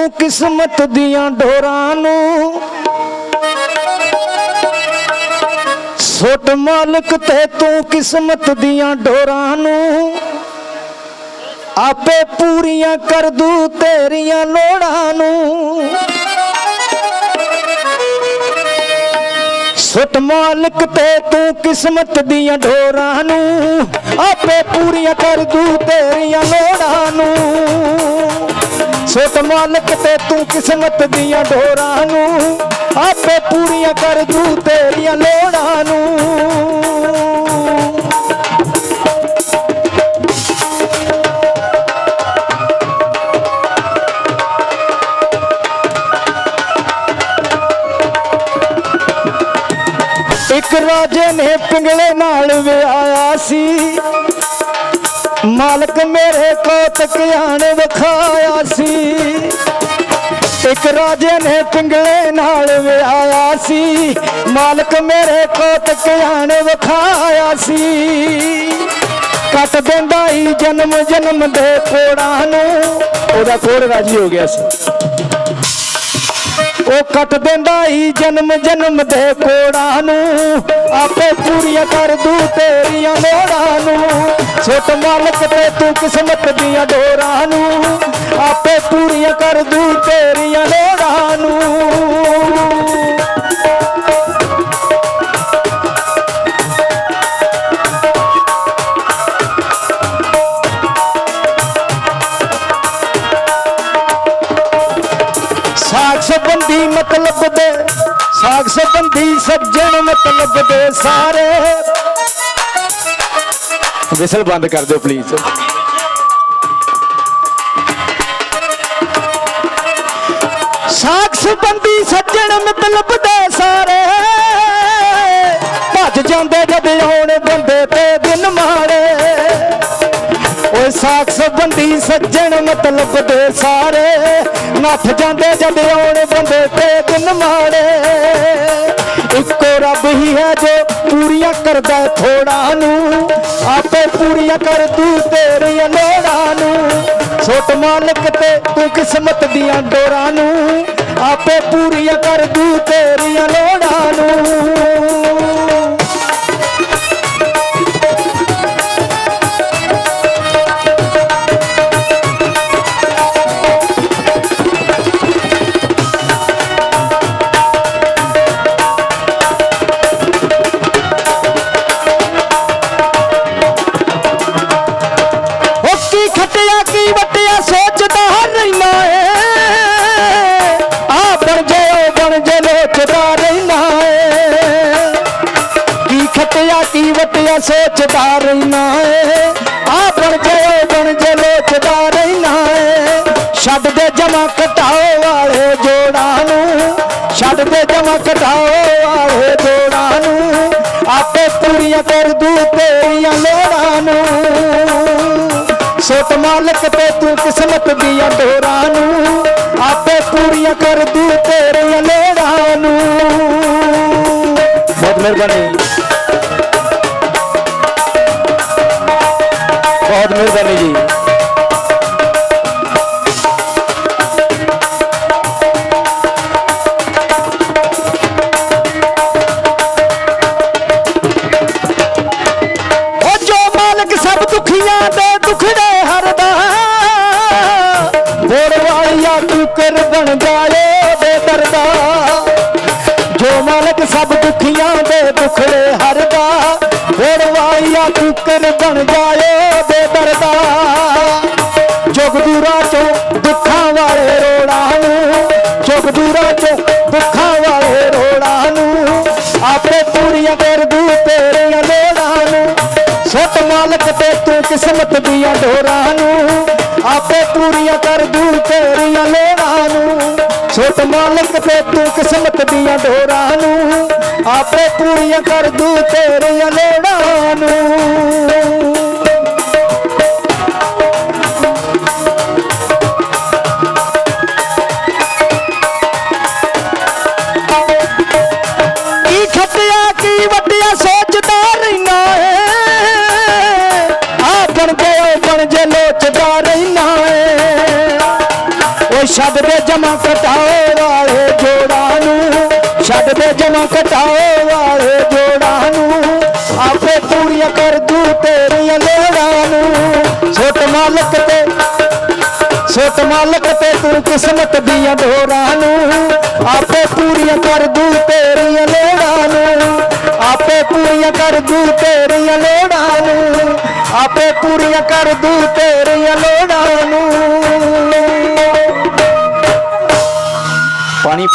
ਤੂੰ ਕਿਸਮਤ ਦੀਆਂ ਡੋਰਾਂ ਨੂੰ ਸੁੱਟ ਮਾਲਕ ਤੇ ਤੂੰ ਕਿਸਮਤ ਦੀਆਂ ਡੋਰਾਂ ਨੂੰ ਆਪੇ ਪੂਰੀਆਂ ਕਰ ਦੂ ਤੇਰੀਆਂ ਲੋੜਾਂ ਨੂੰ। ਸੁੱਟ ਮਾਲਕ ਤੇ ਤੂੰ ਕਿਸਮਤ ਦੀਆਂ ਡੋਰਾਂ ਨੂੰ ਆਪੇ ਪੂਰੀਆਂ ਕਰ ਦੂ ਤੇਰੀਆਂ ਲੋੜਾਂ ਨੂੰ। ਸੁੱਟ ਮਾਲਕ ਤੇ ਤੂੰ ਕਿਸਮਤ ਦੀਆਂ ਡੋਰਾਂ ਨੂੰ ਆਪੇ ਪੂਰੀਆਂ ਕਰ ਦੂ ਤੇਰੀਆਂ ਲੋੜਾਂ ਨੂੰ। ਇੱਕ ਰਾਜੇ ਨੇ ਪਿੰਗਲੇ ਨਾਲ ਵਿਆਹਿਆ ਸੀ। ਮਾਲਕ ਮੇਰੇ ਕੋਤਕ ਆਣ ਵਿਖਾਇਆ ਸੀ। ਇੱਕ ਰਾਜੇ ਨੇ ਪਿੰਗਲੇ ਨਾਲ ਵਿਆਹਿਆ ਸੀ। ਮਾਲਕ ਮੇਰੇ ਕੋਤਕ ਆਣ ਵਿਖਾਇਆ ਸੀ। ਕੱਟ ਦਿੰਦਾ ਹੀ ਜਨਮ ਜਨਮ ਦੇ ਕੋੜਾਂ ਨੂੰ। ਉਹਦਾ ਕੋੜ ਰਾਜੀ ਹੋ ਗਿਆ ਸੀ। ਉਹ ਕੱਟ ਦਿੰਦਾ ਹੀ ਜਨਮ ਜਨਮ ਦੇ ਕੋੜਾਂ ਨੂੰ। ਆਪੇ ਪੂਰੀਆਂ ਕਰ ਦੂ ਤੇਰੀਆਂ ਲੋੜਾਂ ਨੂੰ। ਸੁੱਟ ਮਾਲਕ ਤੇ ਤੂੰ ਕਿਸਮਤ ਦੀਆਂ ਡੋਰਾਂ ਨੂੰ ਆਪੇ ਪੂਰੀਆਂ ਕਰ ਦੂ ਤੇਰੀਆਂ ਲੋੜਾਂ ਨੂੰ। ਸਾਖ ਸੰਬੰਧੀ ਮਤਲਬ ਦੇ, ਸਾਖ ਸੰਬੰਧੀ ਸੱਜਣ ਮਤਲਬ ਦੇ ਸਾਰੇ ਵਿਸਲ ਬੰਦ ਕਰ ਦਿਓ ਪਲੀਜ਼ ਸਾਖ ਸੰਬੰਧੀ ਸੱਜਣ ਮਤਲਬ ਦੇ ਸਾਰੇ। ਭੱਜ ਜਾਂਦੇ ਜਦ ਆਉਣ ਬੰਦੇ ਤੇ ਦਿਨ ਮਾੜੇ। ਓਏ ਸਾਖ ਸੰਬੰਧੀ ਸੱਜਣ ਮਤਲਬ ਦੇ ਸਾਰੇ। ਨੱਠ ਜਾਂਦੇ ਜਦ ਆਉਣ ਬੰਦੇ ਤੇ ਦਿਨ ਮਾੜੇ। ਇੱਕੋ ਰੱਬ ਹੀ ਹੈ ਜੋ ਕਰਦਾ ਥੋੜਾ ਨੂੰ, ਆਪੇ ਪੂਰੀਆਂ ਕਰ ਤੂੰ ਤੇਰੀਆਂ ਲੋੜਾਂ ਨੂੰ। ਸੋਟ ਮਾਲਕ ਤੇ ਤੂੰ ਕਿਸਮਤ ਦੀਆਂ ਡੋਰਾਂ ਨੂੰ, ਆਪੇ ਪੂਰੀਆਂ ਕਰ ਤੂੰ ਤੇਰੀਆਂ ਲੋੜਾਂ ਨੂੰ। ਖੱਟਿਆ ਕੀ ਵੱਟਿਆ ਸੋਚਦਾ ਰਹਿਣਾ ਏ ਆ ਬਣ ਜੇ, ਉਹ ਬਣ ਜੇ, ਲੋਚਦਾ ਰਹਿਣਾ ਏ ਕੀ ਖੱਟਿਆ, ਕੀ ਵੱਟਿਆ ਸੋਚਦਾ ਰਹਿਣਾ ਏ ਆ ਬਣ ਜੇ, ਉਹ ਬਣ ਜੇ, ਲੋਚਦਾ ਰਹਿਣਾ ਏ ਛੱਡ ਦੇ ਜਮਾ ਕਟਾਓ ਵਾਲੇ ਜੋੜਾਂ ਨੂੰ। ਛੱਡ ਦੇ ਜਮਾ ਕਟਾਓ ਵਾਲੇ ਜੋੜਾਂ ਨੂੰ। ਆਪੇ ਪੂਰੀਆਂ ਕਰ ਦੂ ਤੇਰੀਆਂ ਲੋੜਾਂ ਨੂੰ। ਸੋਟ ਮਾਲਕ ਤੇ ਤੂੰ ਕਿਸਮਤ ਦੀਆਂ ਡੋਰਾਂ ਨੂੰ ਆਪੇ ਪੂਰੀਆਂ ਕਰ ਦੂ ਤੇਰੀਆਂ ਲੋੜਾਂ ਨੂੰ। ਬਹੁਤ ਮਿਹਰਬਾਨੀ। ਬਹੁਤ ਮਿਹਰਬਾਨੀ ਜੀ। ਬਣ ਜਾਏ ਦੇ ਜੋ ਮਾਲਕ ਸਭ ਦੁਖੀਆਂ ਦੇ ਦੁਖੜੇ ਹਰਦਾ ਬੋੜ ਵਾਲੀਆ ਤੂੰ ਬਣ ਜਾਏ ਬੇਦਰਦਾ ਜੁਗ ਦੂਰਾ ਚੋਂ ਦੁੱਖਾਂ ਵਾਲੇ ਰੋੜਾਂ ਨੂੰ, ਜੁਗ ਦੂਰਾ ਚੋਂ ਦੁੱਖਾਂ ਵਾਲੇ ਰੋੜਾਂ ਨੂੰ ਆਪੇ ਪੂਰੀਆਂ ਕਰ ਦੂ ਤੇਰੀਆਂ ਲੋੜਾਂ ਨੂੰ। ਸੁੱਟ ਮਾਲਕ ਤੇ ਤੂੰ ਕਿਸਮਤ ਦੀਆਂ ਡੋਰਾਂ ਨੂੰ, ਆਪੇ ਪੂਰੀਆਂ ਕਰ ਦੂ ਤੇਰੀਆਂ ਲੋੜਾਂ ਨੂੰ ਮਾਲਕ ਤੇ ਤੂੰ ਕਿਸਮਤ ਦੀਆਂ ਡੋਰਾਂ ਨੂੰ, ਆਪੇ ਪੂਰੀਆਂ ਕਰ ਦੂ ਤੇਰੀਆਂ ਲੋੜਾਂ ਨੂੰ। ਛੱਡ ਦੇ ਜਮਾ ਕਟਾਓ ਵਾਲੇ ਜੋੜਾਂ ਨੂੰ। ਛੱਡ ਦੇ ਜਮਾ ਕਟਾਓ ਵਾਲੇ ਜੋੜਾਂ ਨੂੰ। ਆਪੇ ਪੂਰੀਆਂ ਕਰ ਦੂ ਤੇਰੀਆਂ ਲੋੜਾਂ ਨੂੰ। ਛੋਟ ਮਾਲਕ ਤੇ, ਛੋਟ ਮਾਲਕ ਤੇ ਤੂੰ ਕਿਸਮਤ ਦੀਆਂ ਡੋਰਾਂ ਨੂੰ। ਆਪੇ ਪੂਰੀਆਂ ਕਰ ਦੂ ਤੇਰੀਆਂ ਲੋੜਾਂ ਨੂੰ। ਆਪੇ ਪੂਰੀਆਂ ਕਰ ਦੂ ਤੇਰੀਆਂ ਲੋੜਾਂ ਨੂੰ। ਆਪੇ ਪੂਰੀਆਂ ਕਰ ਦੂ ਤੇਰੀਆਂ ਲੋੜਾਂ ਨੂੰ।